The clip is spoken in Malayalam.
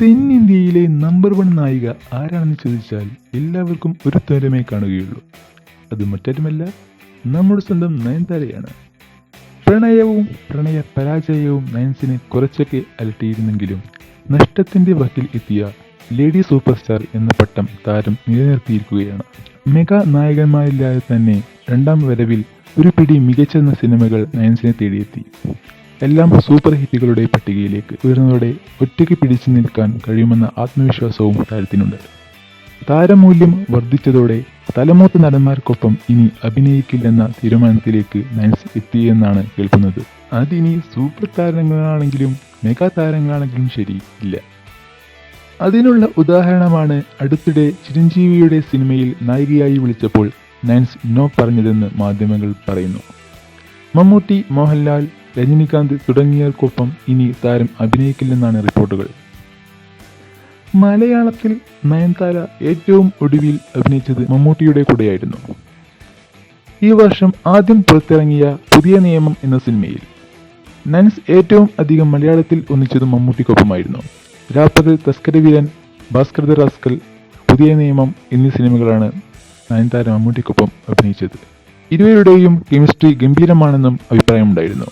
തെന്നിന്ത്യയിലെ നമ്പർ വൺ നായിക ആരാണെന്ന് ചോദിച്ചാൽ എല്ലാവർക്കും ഒരു തരമേ കാണുകയുള്ളൂ. അത് മറ്റാരുമല്ല നമ്മുടെ സ്വന്തം നയൻതാരയാണ്. പ്രണയവും പ്രണയ പരാജയവും നയൻസിനെ കുറച്ചൊക്കെ അലട്ടിയിരുന്നെങ്കിലും നഷ്ടത്തിന്റെ വക്കിൽ എത്തിയ ലേഡി സൂപ്പർ സ്റ്റാർ എന്ന പട്ടം താരം നിലനിർത്തിയിരിക്കുകയാണ്. മെഗാ നായകന്മാരില്ലാതെ തന്നെ രണ്ടാം വരവിൽ ഒരു പിടി മികച്ച സിനിമകൾ നയൻസിനെ തേടിയെത്തി. എല്ലാം സൂപ്പർ ഹിറ്റുകളുടെ പട്ടികയിലേക്ക് ഉയർന്നതോടെ ഒറ്റയ്ക്ക് പിടിച്ചു നിൽക്കാൻ കഴിയുമെന്ന ആത്മവിശ്വാസവും താരത്തിനുണ്ട്. താരമൂല്യം വർദ്ധിച്ചതോടെ തലമൂത്ത നടന്മാർക്കൊപ്പം ഇനി അഭിനയിക്കില്ലെന്ന തീരുമാനത്തിലേക്ക് നയൻസ് എത്തിയെന്നാണ് കേൾക്കുന്നത്. അതിനി സൂപ്പർ താരങ്ങളാണെങ്കിലും മെഗാ താരങ്ങളാണെങ്കിലും ശരി ഇല്ല. അതിനുള്ള ഉദാഹരണമാണ് അടുത്തിടെ ചിരഞ്ജീവിയുടെ സിനിമയിൽ നായികയായി വിളിച്ചപ്പോൾ നയൻസ് നോ പറഞ്ഞതെന്ന് മാധ്യമങ്ങൾ പറയുന്നു. മമ്മൂട്ടി മോഹൻലാൽ രജനികാന്ത് തുടങ്ങിയവർക്കൊപ്പം ഇനി താരം അഭിനയിക്കില്ലെന്നാണ് റിപ്പോർട്ടുകൾ. മലയാളത്തിൽ നയൻതാര ഏറ്റവും ഒടുവിൽ അഭിനയിച്ചത് മമ്മൂട്ടിയുടെ കൂടെയായിരുന്നു. ഈ വർഷം ആദ്യം പുറത്തിറങ്ങിയ പുതിയ നിയമം എന്ന സിനിമയിൽ നൻസ് ഏറ്റവും അധികം മലയാളത്തിൽ ഒന്നിച്ചത് മമ്മൂട്ടിക്കൊപ്പമായിരുന്നു. രാപ്പകൽ തസ്കരവീരൻ ഭാസ്കർ റാസ്കൽ പുതിയ നിയമം എന്നീ സിനിമകളാണ് നയൻതാര മമ്മൂട്ടിക്കൊപ്പം അഭിനയിച്ചത്. ഇരുവരുടെയും കെമിസ്ട്രി ഗംഭീരമാണെന്നും അഭിപ്രായമുണ്ടായിരുന്നു.